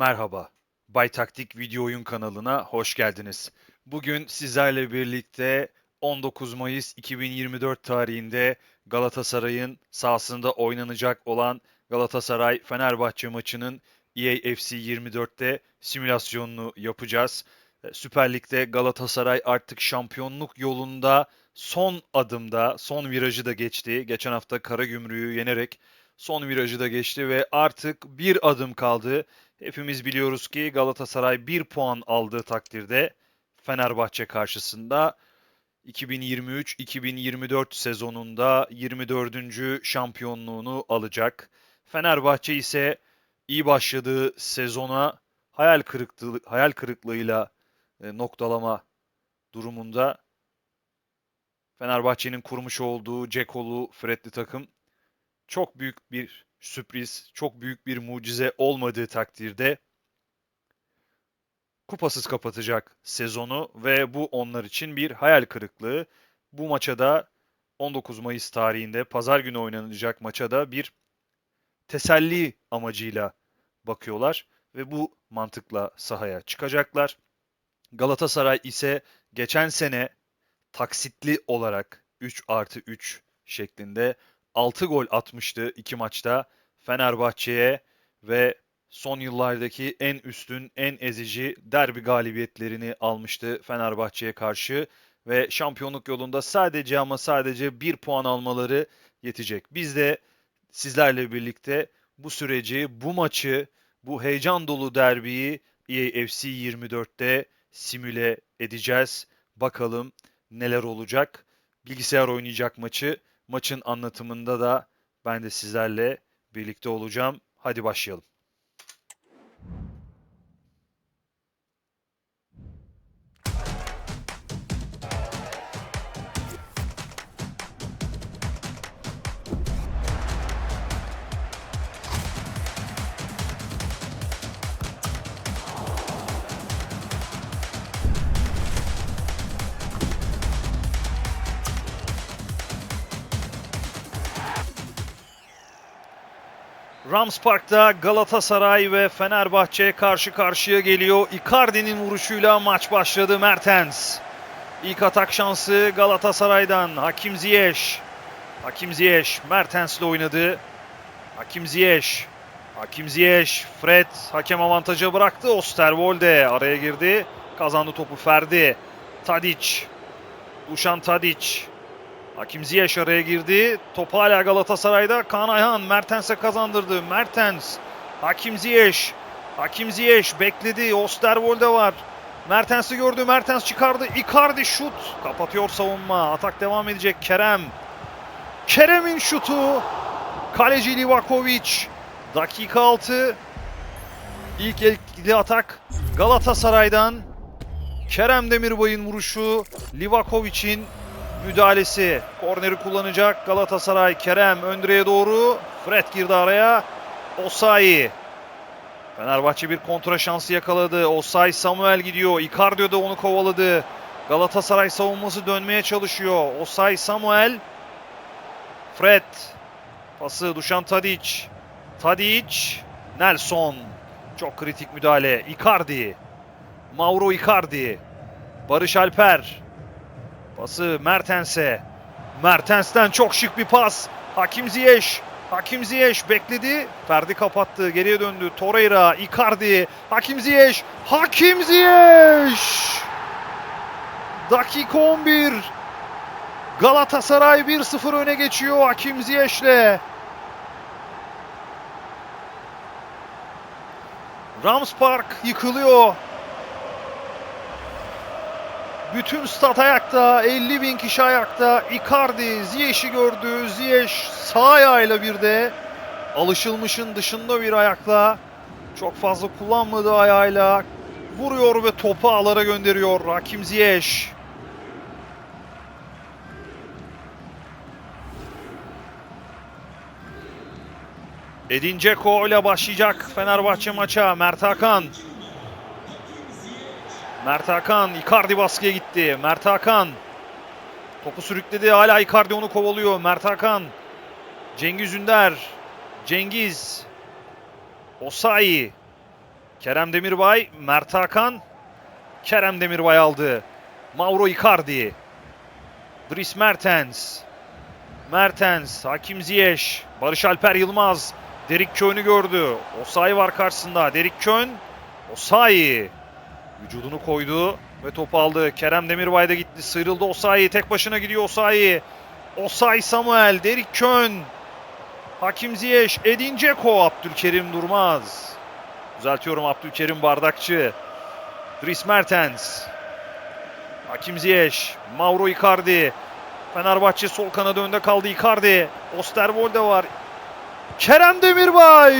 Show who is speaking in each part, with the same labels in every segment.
Speaker 1: Merhaba, Bay Taktik Video Oyun kanalına hoş geldiniz. Bugün sizlerle birlikte 19 Mayıs 2024 tarihinde Galatasaray'ın sahasında oynanacak olan Galatasaray-Fenerbahçe maçının E EA FC 24'te simülasyonunu yapacağız. E, Süper Lig'de Galatasaray artık şampiyonluk yolunda son adımda, son virajı da geçti. Geçen hafta Karagümrük'ü yenerek son virajı da geçti ve artık bir adım kaldı. Hepimiz biliyoruz ki Galatasaray bir puan aldığı takdirde Fenerbahçe karşısında 2023-2024 sezonunda 24. şampiyonluğunu alacak. Fenerbahçe ise iyi başladığı sezona hayal kırıklığı hayal kırıklığıyla e, noktalama durumunda. Fenerbahçe'nin kurmuş olduğu Cekolu Fredli takım çok büyük bir sürpriz, çok büyük bir mucize olmadığı takdirde kupasız kapatacak sezonu ve bu onlar için bir hayal kırıklığı. Bu maça da 19 Mayıs tarihinde pazar günü oynanacak maça da bir teselli amacıyla bakıyorlar ve bu mantıkla sahaya çıkacaklar. Galatasaray ise geçen sene taksitli olarak 3 artı 3 şeklinde 6 gol atmıştı iki maçta Fenerbahçe'ye ve son yıllardaki en üstün, en ezici derbi galibiyetlerini almıştı Fenerbahçe'ye karşı ve şampiyonluk yolunda sadece ama sadece bir puan almaları yetecek. Biz de sizlerle birlikte bu süreci, bu maçı, bu heyecan dolu derbiyi E EA FC 24'te simüle edeceğiz. Bakalım neler olacak. Bilgisayar oynayacak maçı. Maçın anlatımında da ben de sizlerle birlikte olacağım. Hadi başlayalım. Rams Park'ta Galatasaray ve Fenerbahçe karşı karşıya geliyor. Icardi'nin vuruşuyla maç başladı Mertens. İlk atak şansı Galatasaray'dan Hakim Ziyech. Hakim Ziyech Mertens'le oynadı. Hakim Ziyech. Hakim Ziyech. Fred hakem avantajı bıraktı. Osterwolde araya girdi. Kazandı topu Ferdi. Tadic. Dušan Tadic. Hakim Ziyech araya girdi. Top hala Galatasaray'da. Kaan Ayhan Mertens'e kazandırdı. Mertens. Hakim Ziyech. Hakim Ziyech bekledi. Osterwolde var. Mertens'i gördü. Mertens çıkardı. Icardi şut. Kapatıyor savunma. Atak devam edecek. Kerem. Kerem'in şutu. Kaleci Livakovic. Dakika 6. İlk etkili atak Galatasaray'dan. Kerem Demirbay'ın vuruşu. Livakovic'in müdahalesi. Korneri kullanacak Galatasaray. Kerem ön direğe doğru. Fred girdi araya. Osayi. Fenerbahçe bir kontra şansı yakaladı. Osayi Samuel gidiyor. Icardi de onu kovaladı. Galatasaray savunması dönmeye çalışıyor. Osayi Samuel. Fred. Pası Dušan Tadic. Tadic. Nelson. Çok kritik müdahale. Icardi. Mauro Icardi. Barış Alper. Pası Mertens'e. Mertens'ten çok şık bir pas. Hakim Ziyech. Hakim Ziyech bekledi. Ferdi kapattı. Geriye döndü. Torreira, Icardi. Hakim Ziyech. Hakim Ziyech. Dakika 11. Galatasaray 1-0 öne geçiyor Hakim Ziyech'le. Rams Park yıkılıyor. Bütün stat ayakta, 50 bin kişi ayakta. Icardi Ziyech'i gördü. Ziyech sağ ayağıyla bir de alışılmışın dışında bir ayakla çok fazla kullanmadığı ayağıyla vuruyor ve topu ağlara gönderiyor Hakim Ziyech. Edin Dzeko ile başlayacak Fenerbahçe maça. Mert Hakan. Mert Hakan Icardi baskıya gitti. Mert Hakan topu sürükledi. Hala Icardi onu kovalıyor. Mert Hakan. Cengiz Ünder. Cengiz. Osayi. Kerem Demirbay, Mert Hakan. Kerem Demirbay aldı. Mauro Icardi. Dries Mertens. Mertens, Hakim Ziyech, Barış Alper Yılmaz. Derik Kön'ü gördü. Osayi var karşısında. Derik Kön. Osayi. Vücudunu koydu ve topu aldı. Kerem Demirbay da gitti. Sıyrıldı Osayi. Tek başına gidiyor Osayi. Osayi Samuel. Derik Kön. Hakim Ziyech. Edin Dzeko. Abdülkerim Durmaz. Düzeltiyorum Abdülkerim Bardakçı. Dries Mertens. Hakim Ziyech. Mauro Icardi. Fenerbahçe sol kanadı önde kaldı Icardi. Osterwolde var. Kerem Demirbay.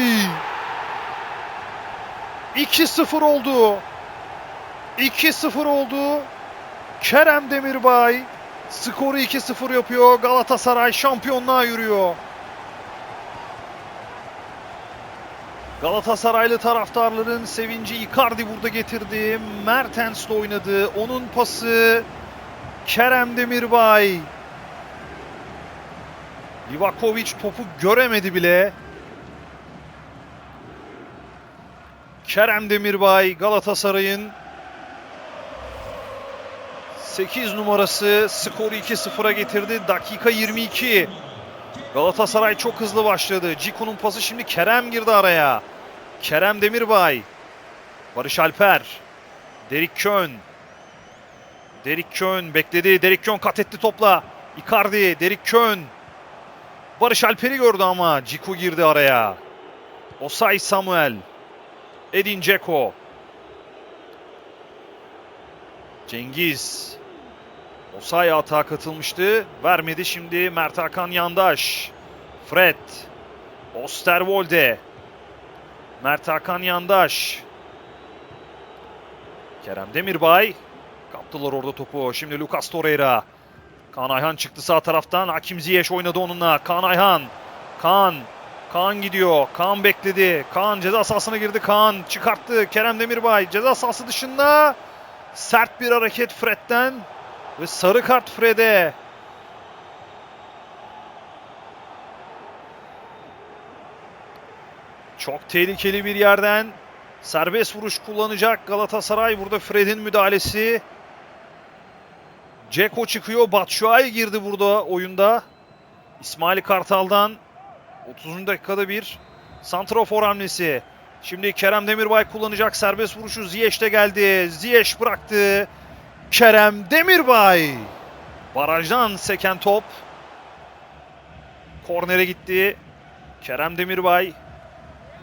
Speaker 1: 2-0 oldu. 2-0 oldu. Kerem Demirbay skoru 2-0 yapıyor. Galatasaray şampiyonluğa yürüyor. Galatasaraylı taraftarların sevinci Icardi burada getirdi. Mertens'le oynadı. Onun pası Kerem Demirbay. Livakovic topu göremedi bile. Kerem Demirbay Galatasaray'ın 8 numarası skoru 2-0'a getirdi. Dakika 22. Galatasaray çok hızlı başladı. Ciku'nun pası şimdi Kerem girdi araya. Kerem Demirbay. Barış Alper. Derik Kön. Derik Kön bekledi. Derik Kön kat etti topla. Icardi. Derik Kön. Barış Alper'i gördü ama Ciku girdi araya. Osay Samuel. Edin Dzeko. Cengiz. Osay atağa katılmıştı. Vermedi şimdi Mert Hakan Yandaş. Fred. Osterwolde. Mert Hakan Yandaş. Kerem Demirbay. Kaptılar orada topu. Şimdi Lucas Torreira. Kaan Ayhan çıktı sağ taraftan. Hakim Ziyech oynadı onunla. Kaan Ayhan. Kaan. Kaan gidiyor. Kaan bekledi. Kaan ceza sahasına girdi. Kaan çıkarttı. Kerem Demirbay ceza sahası dışında. Sert bir hareket Fred'den. Ve sarı kart Fred'e. Çok tehlikeli bir yerden serbest vuruş kullanacak Galatasaray. Burada Fred'in müdahalesi. Ceko çıkıyor. Batshuayi girdi burada oyunda. İsmail Kartal'dan 30. dakikada bir santrafor hamlesi. Şimdi Kerem Demirbay kullanacak serbest vuruşu. Ziyech de geldi. Ziyech bıraktı. Kerem Demirbay. Barajdan seken top. Kornere gitti. Kerem Demirbay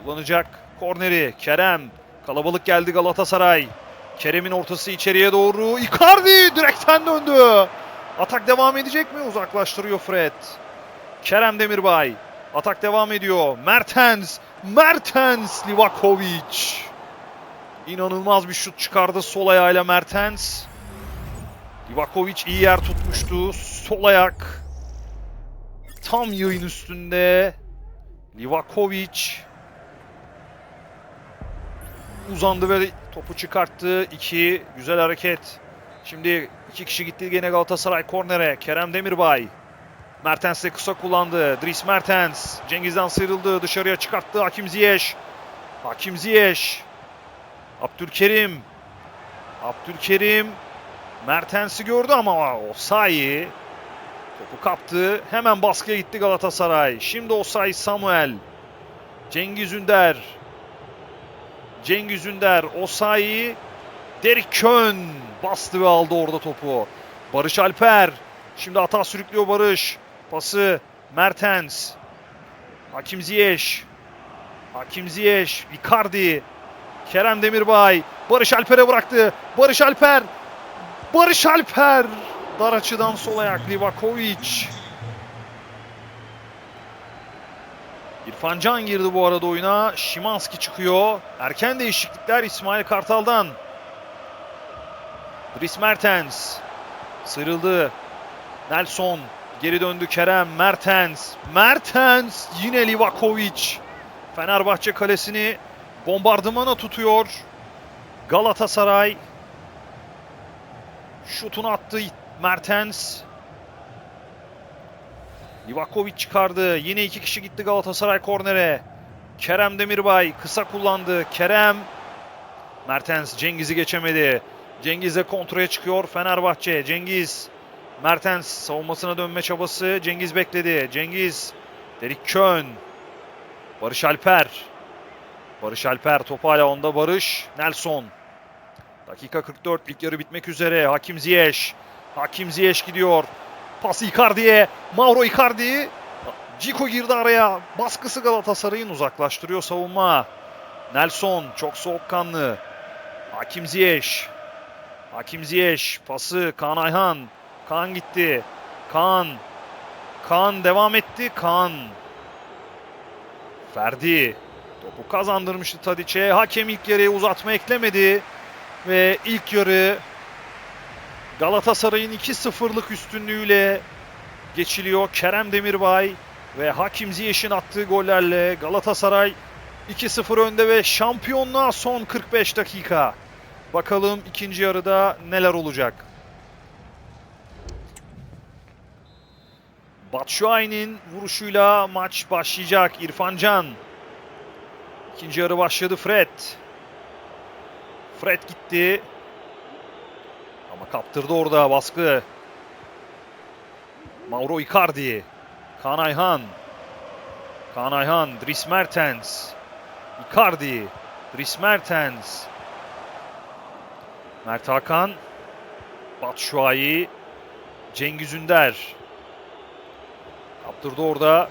Speaker 1: kullanacak korneri. Kerem. Kalabalık geldi Galatasaray. Kerem'in ortası içeriye doğru. Icardi direkten döndü. Atak devam edecek mi? Uzaklaştırıyor Fred. Kerem Demirbay. Atak devam ediyor. Mertens. Mertens. Livakovic. İnanılmaz bir şut çıkardı sol ayağıyla Mertens. Livakovic iyi yer tutmuştu. Sol ayak. Tam yayın üstünde. Livakovic. Uzandı ve topu çıkarttı. İki. Güzel hareket. Şimdi iki kişi gitti gene Galatasaray kornere. Kerem Demirbay. Mertens de kısa kullandı. Dries Mertens. Cengiz'den sıyrıldı. Dışarıya çıkarttı. Hakim Ziyech. Hakim Ziyech. Abdülkerim. Abdülkerim. Mertens'i gördü ama Osayi topu kaptı. Hemen baskıya gitti Galatasaray. Şimdi Osayi Samuel. Cengiz Ünder. Cengiz Ünder. Osayi. Derik Kön bastı ve aldı orada topu. Barış Alper. Şimdi hata sürüklüyor Barış. Pası Mertens. Hakim Ziyech. Hakim Ziyech. Icardi. Kerem Demirbay. Barış Alper'e bıraktı. Barış Alper. Barış Alper. Dar açıdan sol ayak Livakovic. İrfan Can girdi bu arada oyuna. Şimanski çıkıyor. Erken değişiklikler İsmail Kartal'dan. Dries Mertens. Sıyrıldı. Nelson. Geri döndü Kerem. Mertens. Mertens. Yine Livakovic. Fenerbahçe kalesini bombardımana tutuyor. Galatasaray. Şutunu attı Mertens. Livakovic çıkardı. Yine iki kişi gitti Galatasaray kornere. Kerem Demirbay kısa kullandı. Kerem Mertens Cengiz'i geçemedi. Cengiz'e kontraya çıkıyor Fenerbahçe. Cengiz Mertens savunmasına dönme çabası. Cengiz bekledi. Cengiz Derik Kön. Barış Alper. Barış Alper topu hala onda Barış. Nelson. Dakika 44 ilk yarı bitmek üzere. Hakim Ziyech. Hakim Ziyech gidiyor. Pas Icardi'ye. Mauro Icardi. Cico girdi araya. Baskısı Galatasaray'ın uzaklaştırıyor savunma. Nelson çok soğukkanlı. Hakim Ziyech. Hakim Ziyech pası Kaan Ayhan. Kaan gitti. Kaan. Kaan devam etti. Kaan. Ferdi. Topu kazandırmıştı Tadiç'e. Hakem ilk yarıya uzatma eklemedi. Ve ilk yarı Galatasaray'ın 2-0'lık üstünlüğüyle geçiliyor. Kerem Demirbay ve Hakim Ziyech'in attığı gollerle Galatasaray 2-0 önde ve şampiyonluğa son 45 dakika. Bakalım ikinci yarıda neler olacak. Batshuayi'nin vuruşuyla maç başlayacak. İrfan Can. İkinci yarı başladı Fred. Fred gitti. Ama kaptırdı orada baskı. Mauro Icardi. Kaan Ayhan. Kaan Ayhan. Dries Mertens. Icardi. Dries Mertens. Mert Hakan. Batshuayi. Cengiz Ünder. Kaptırdı orada.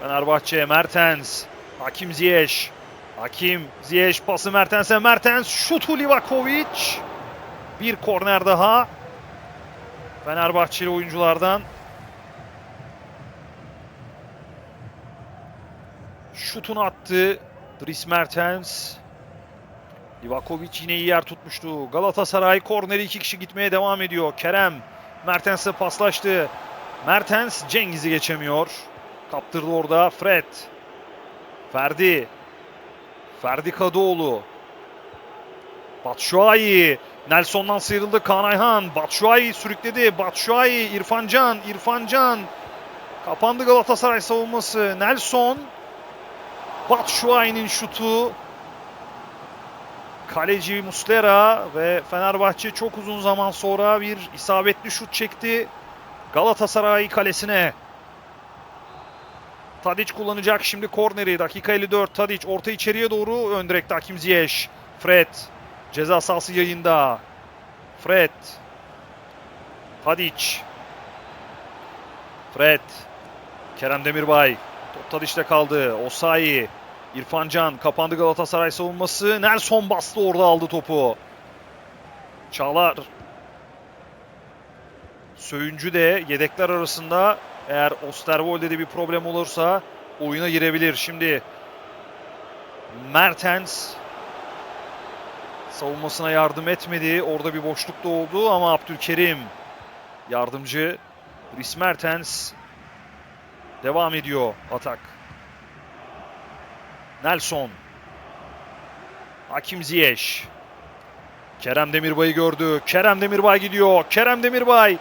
Speaker 1: Fenerbahçe Mertens. Hakim Ziyech. Hakim Ziyech pası Mertens'e. Mertens şutu Livakovic. Bir korner daha. Fenerbahçeli oyunculardan. Şutunu attı Dries Mertens. Livakovic yine iyi yer tutmuştu. Galatasaray korneri iki kişi gitmeye devam ediyor. Kerem Mertens'e paslaştı. Mertens Cengiz'i geçemiyor. Kaptırdı orada Fred. Ferdi. Ferdi Kadıoğlu. Batshuayi. Nelson'dan sıyrıldı Kaan Ayhan. Batshuayi sürükledi. Batshuayi, İrfan Can, İrfan Can. Kapandı Galatasaray savunması. Nelson. Batshuayi'nin şutu. Kaleci Muslera ve Fenerbahçe çok uzun zaman sonra bir isabetli şut çekti. Galatasaray kalesine. Tadic kullanacak şimdi korneri. Dakika 54. Tadic orta içeriye doğru. Ön direkte Hakim Ziyech. Fred. Ceza sahası yayında. Fred. Tadic. Fred. Kerem Demirbay. Top Tadic'te kaldı. Osayi. İrfan Can. Kapandı Galatasaray savunması. Nelson bastı orada aldı topu. Çağlar. Söyüncü de yedekler arasında eğer Osterwolde'de de bir problem olursa oyuna girebilir. Şimdi Mertens savunmasına yardım etmedi. Orada bir boşluk da oldu ama Abdülkerim yardımcı Dries Mertens devam ediyor atak. Nelson Hakim Ziyech Kerem Demirbay'ı gördü. Kerem Demirbay gidiyor. Kerem Demirbay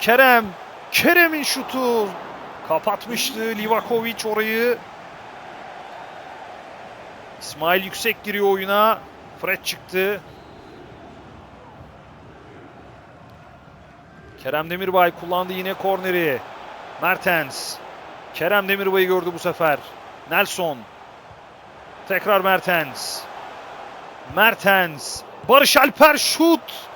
Speaker 1: Kerem Kerem'in şutu kapatmıştı Livakovic orayı. İsmail Yüksek giriyor oyuna. Fred çıktı. Kerem Demirbay kullandı yine korneri. Mertens. Kerem Demirbay'ı gördü bu sefer. Nelson. Tekrar Mertens. Mertens. Barış Alper şut.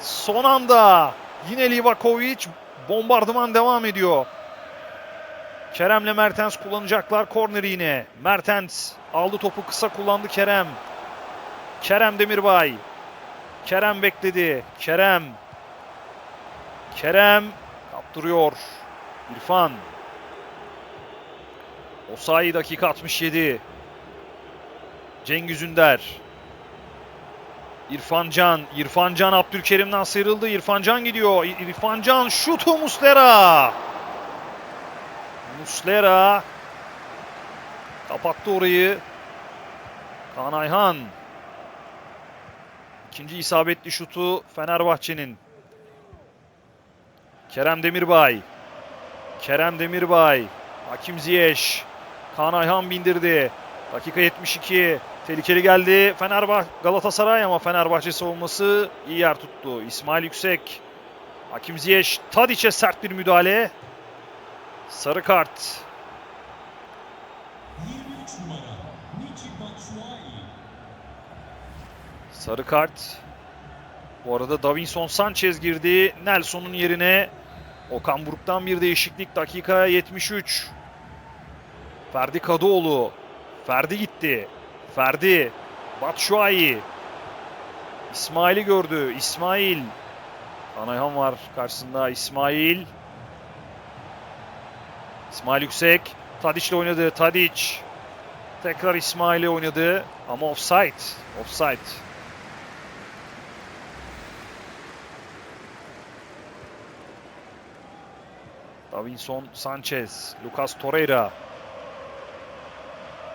Speaker 1: Son anda. Yine Livakovic. Bombardıman devam ediyor. Kerem'le Mertens kullanacaklar korneri yine. Mertens aldı topu kısa kullandı Kerem. Kerem Demirbay. Kerem bekledi. Kerem. Kerem kaptırıyor. İrfan. Osayi dakika 67. Cengiz Ünder. İrfan Can. İrfan Can Abdülkerim'den sıyrıldı. İrfan Can gidiyor. İrfan Can şutu Muslera. Muslera kapattı orayı. Kaan Ayhan. İkinci isabetli şutu Fenerbahçe'nin. Kerem Demirbay. Kerem Demirbay. Hakim Ziyech. Kaan Ayhan bindirdi. Dakika 72. Tehlikeli geldi Fenerbahçe Galatasaray ama Fenerbahçe savunması iyi yer tuttu. İsmail Yüksek, Hakim Ziyech, Tadiç'e sert bir müdahale. Sarı kart.
Speaker 2: 23 numara Michi Batshuayi.
Speaker 1: Sarı kart. Bu arada Davinson Sanchez girdi. Nelson'un yerine Okan Buruk'tan bir değişiklik. Dakika 73. Ferdi Kadıoğlu. Ferdi gitti. Ferdi. Batshuayi. İsmail'i gördü. İsmail. Anayhan var karşısında. İsmail. İsmail Yüksek. Tadiç'le oynadı. Tadiç. Tekrar İsmail'e oynadı. Ama offside. Offside. Davinson Sanchez, Lucas Torreira.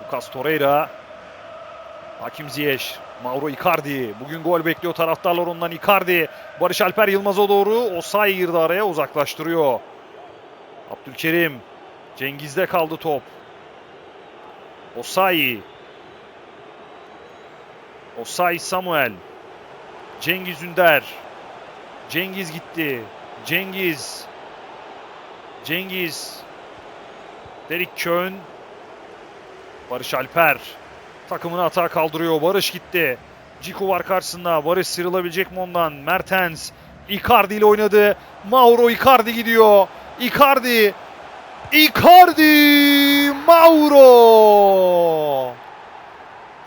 Speaker 1: Lucas Torreira. Hakim Ziyech, Mauro Icardi. Bugün gol bekliyor taraftarlar ondan Icardi. Barış Alper Yılmaz'a doğru. Osayi girdi araya uzaklaştırıyor. Abdülkerim. Cengiz'de kaldı top. Osayi. Osayi Samuel. Cengiz Ünder. Cengiz gitti. Cengiz. Cengiz. Derik Kön. Barış Alper. Takımını hata kaldırıyor. Barış gitti. Ciku var karşısında. Barış sıyrılabilecek mi ondan? Mertens. Icardi ile oynadı. Mauro Icardi gidiyor. Icardi. Icardi. Mauro.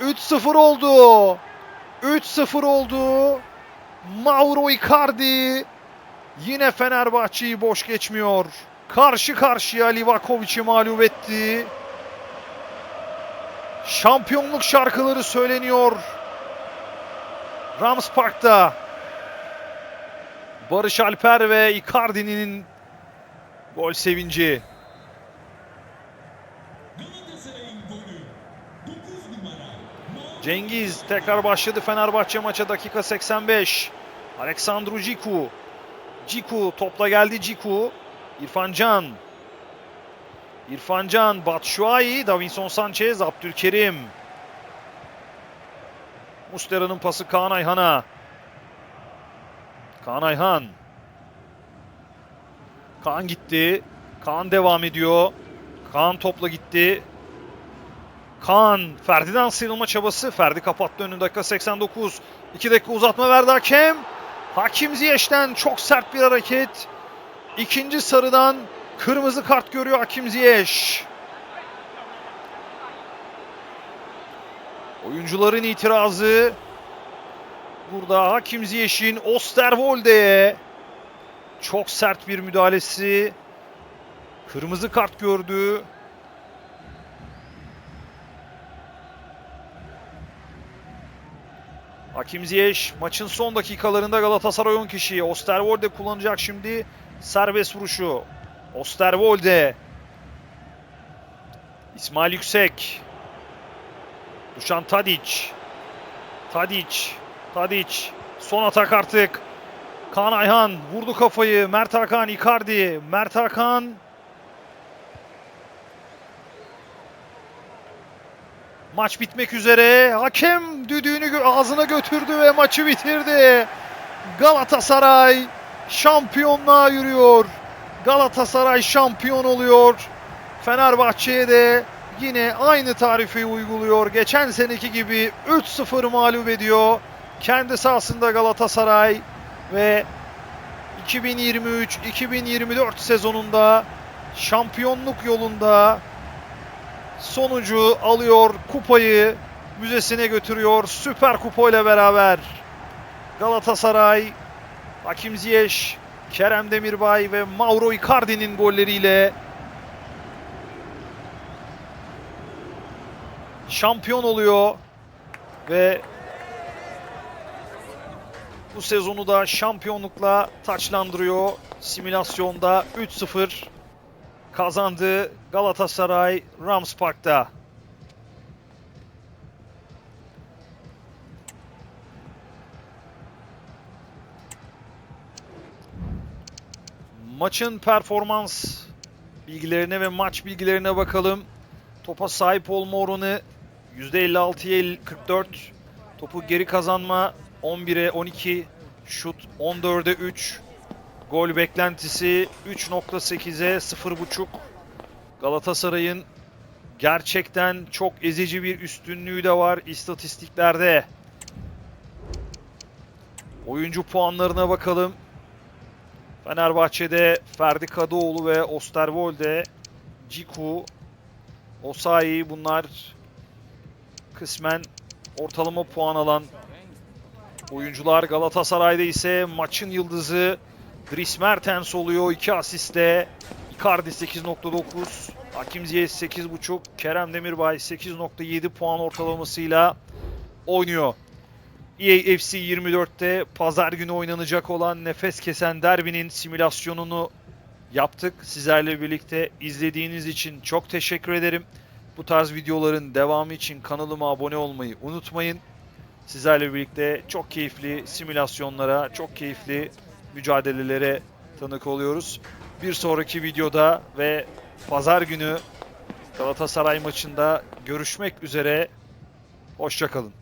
Speaker 1: 3-0 oldu. 3-0 oldu. Mauro Icardi yine Fenerbahçe'yi boş geçmiyor. Karşı karşıya Livakovic'i mağlup etti. Şampiyonluk şarkıları söyleniyor. Rams Park'ta. Barış Alper ve Icardi'nin gol sevinci.
Speaker 2: Galatasaray'ın golü 9 numara Mauro
Speaker 1: Cengiz tekrar başladı Fenerbahçe maça dakika 85. Aleksandru Ciku. Ciku topla geldi Ciku. İrfan Can. İrfan Can, Batshuayi, Davinson Sanchez, Abdülkerim. Muslera'nın pası Kaan Ayhan'a. Kaan Ayhan. Kaan gitti. Kaan devam ediyor. Kaan topla gitti. Kaan, Ferdi'den sıyrılma çabası. Ferdi kapattı önünü dakika 89. 2 dakika uzatma verdi hakem. Hakim Ziyech'ten çok sert bir hareket. İkinci sarıdan kırmızı kart görüyor Hakim Ziyech. Oyuncuların itirazı. Burada Hakim Ziyech'in Osterwolde'ye çok sert bir müdahalesi. Kırmızı kart gördü. Hakim Ziyech maçın son dakikalarında Galatasaray 10 kişi. Osterwolde kullanacak şimdi serbest vuruşu. Osterwolde. İsmail Yüksek. Dušan Tadić. Tadić. Tadić. Son atak artık. Kaan Ayhan vurdu kafayı. Mert Hakan Icardi. Mert Hakan Maç bitmek üzere. Hakem düdüğünü ağzına götürdü ve maçı bitirdi. Galatasaray şampiyonluğa yürüyor. Galatasaray şampiyon oluyor. Fenerbahçe'ye de yine aynı tarifi uyguluyor. Geçen seneki gibi 3-0 mağlup ediyor. Kendi sahasında Galatasaray ve 2023-2024 sezonunda şampiyonluk yolunda sonucu alıyor, kupayı müzesine götürüyor. Süper Kupa ile beraber Galatasaray, Hakim Ziyech, Kerem Demirbay ve Mauro Icardi'nin golleriyle şampiyon oluyor ve bu sezonu da şampiyonlukla taçlandırıyor. Simülasyonda 3-0 kazandı Galatasaray Rams Park'ta. Maçın performans bilgilerine ve maç bilgilerine bakalım. Topa sahip olma oranı %56'ya 44. Topu geri kazanma 11'e 12. Şut 14'e 3. Gol beklentisi 3.8'e 0.5. Galatasaray'ın gerçekten çok ezici bir üstünlüğü de var istatistiklerde. Oyuncu puanlarına bakalım. Fenerbahçe'de Ferdi Kadıoğlu ve Osterwolde, Ciku, Osayi bunlar kısmen ortalama puan alan oyuncular. Galatasaray'da ise maçın yıldızı Dries Mertens oluyor 2 asiste. Icardi 8.9, Hakim Ziyech 8.5, Kerem Demirbay 8.7 puan ortalamasıyla oynuyor. EA FC 24'te pazar günü oynanacak olan nefes kesen derbinin simülasyonunu yaptık. Sizlerle birlikte izlediğiniz için çok teşekkür ederim. Bu tarz videoların devamı için kanalıma abone olmayı unutmayın. Sizlerle birlikte çok keyifli simülasyonlara, çok keyifli mücadelelere tanık oluyoruz. Bir sonraki videoda ve pazar günü Galatasaray maçında görüşmek üzere. Hoşçakalın.